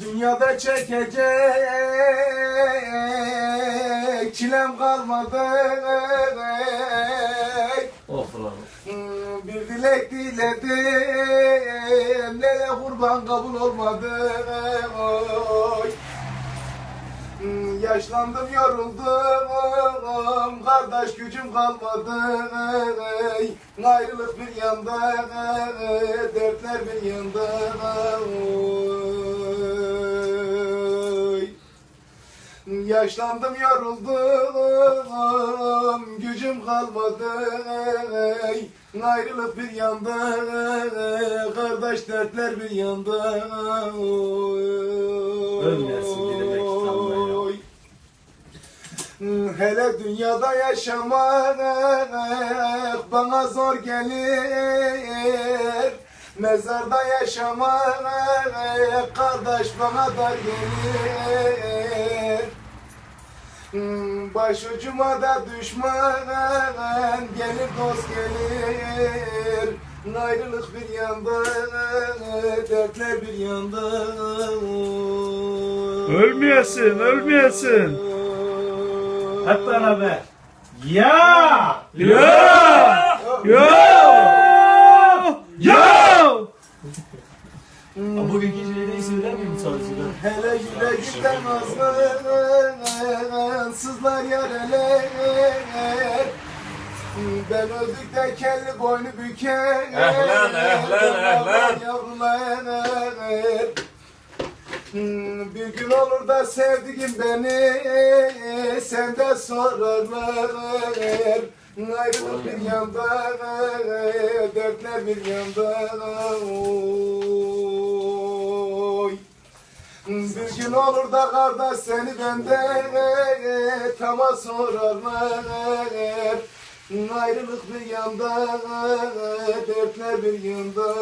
Dünyada çekecek çilem kalmadı Of lan. Bir dilek diledim Nere kurban kabul olmadı Oy. Yaşlandım yoruldum Kardeş gücüm kalmadı Ayrılık bir yanda Dertler bir yanda Oy. Yaşlandım yoruldum Gücüm kalmadı. Ayrılık bir yanda Kardeş dertler bir yanda Ölmeyesin dilime kitabına ya. Hele dünyada yaşamak bana zor gelir. Mezarda yaşamak kardeş bana dar gelir Başucuma da düşman gelir dost gelir Ayrılık bir yanda dertler bir yanda Ölmeyesin, ölmeyesin. Hep beraber. Ya! Ya! Ya! Ya! Bugünkü şeyleri söylemeyeyim mi çalışıyor? Hele yüreğimden azgın sızlar yareler Ben öldükte kelli boynu büker. Ehlen, ehlen, ehlen. Yavrular. Bir gün olur da sevdiğim beni senden sorarlar. Ayrılık bir yanda dertler bir yanda. oy bir gün olur da kardeş seni benden tama sorarlar Ayrılık bir yanda dertler bir yanda